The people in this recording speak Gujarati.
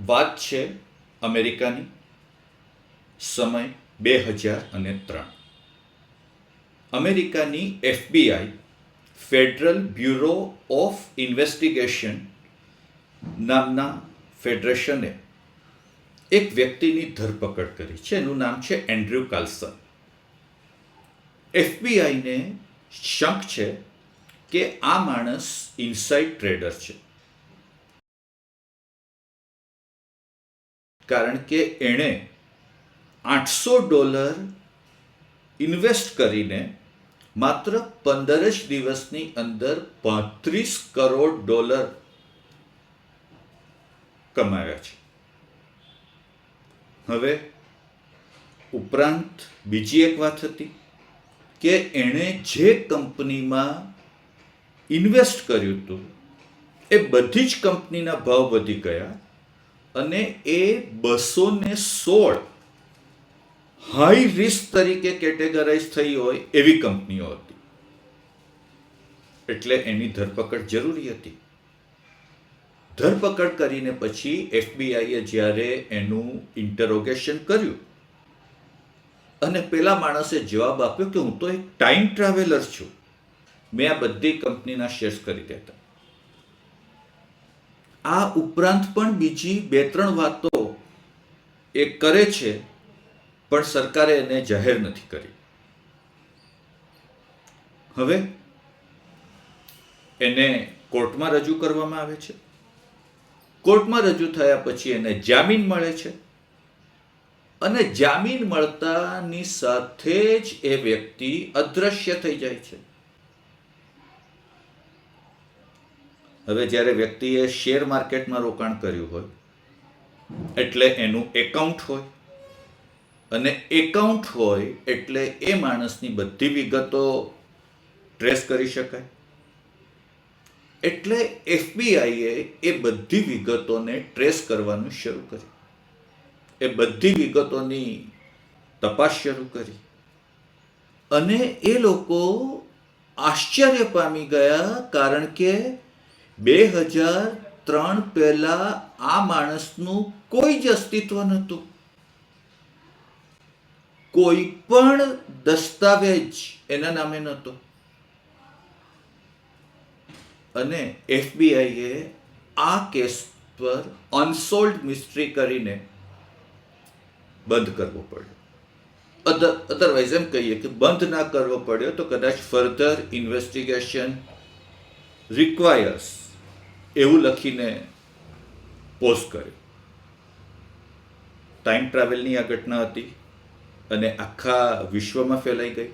વાત છે અમેરિકાની સમય બે હજાર અને ત્રણ. અમેરિકાની FBI, federal bureau of investigation નામના ફેડરેશને એક વ્યક્તિની ધરપકડ કરી છે. એનું નામ છે એન્ડ્રુ કાર્લસન. એફબીઆઈને શંક છે કે આ માણસ ઇનસાઇડ ટ્રેડર છે. કારણ કે એણે આઠસો ડોલર ઇન્વેસ્ટ કરીને માત્ર પંદર જ દિવસની અંદર પાંત્રીસ કરોડ ડોલર કમાવ્યા છે. હવે ઉપરાંત બીજી એક વાત હતી કે એણે જે કંપનીમાં ઇન્વેસ્ટ કર્યું હતું એ બધી જ કંપનીના ભાવ વધી ગયા અને એ બસો ને સોળ હાઈ રિસ્ક તરીકે કેટેગરાઇઝ થઈ હોય એવી કંપનીઓ હતી. એટલે એની ધરપકડ જરૂરી હતી. ધરપકડ કરીને પછી એફબીઆઈએ જ્યારે એનું ઇન્ટરોગેશન કર્યું અને પેલા માણસે જવાબ આપ્યો કે હું તો એક ટાઈમ ટ્રાવેલર છું. મેં આ બધી કંપનીના શેર્સ કરી દેતા આ ઉપરાંત પણ બીજી બે ત્રણ વાતો એ કરે છે, પણ સરકારે એને જાહેર નથી કરી. હવે એને કોર્ટમાં રજૂ કરવામાં આવે છે. કોર્ટમાં રજૂ થયા પછી એને જામીન મળે છે. અને જામીન મળતાની સાથે જ એ વ્યક્તિ અદ્રશ્ય થઈ જાય છે. હવે જ્યારે વ્યક્તિએ શેર માર્કેટમાં રોકાણ કર્યું હોય, એટલે એનું એકાઉન્ટ હોય. અને એકાઉન્ટ હોય એટલે એ માણસની બધી વિગતો ટ્રેસ કરી શકાય. એટલે એફબીઆઈએ એ બધી વિગતોને ટ્રેસ કરવાનું શરૂ કર્યું. એ બધી વિગતોની તપાસ શરૂ કરી. અને એ લોકો આશ્ચર્ય પામી ગયા કારણ કે બે હજાર ત્રણ પહેલા આ માણસનું કોઈ જ અસ્તિત્વ નહોતું. કોઈ પણ દસ્તાવેજ એના નામે નહોતો. અને એફબીઆઈએ આ કેસ પર અનસોલ્ડ મિસ્ટ્રી કરીને બંધ કરવો પડ્યો. અધર અધરવાઇઝ એમ કહીએ કે બંધ ના કરવો પડ્યો તો કદાચ ફર્ધર ઇન્વેસ્ટિગેશન રિક્વાયર્સ એવું લખીને પોસ્ટ કર્યો. ટાઈમ ટ્રાવેલની આ ઘટના હતી અને આખા વિશ્વમાં ફેલાઈ ગઈ.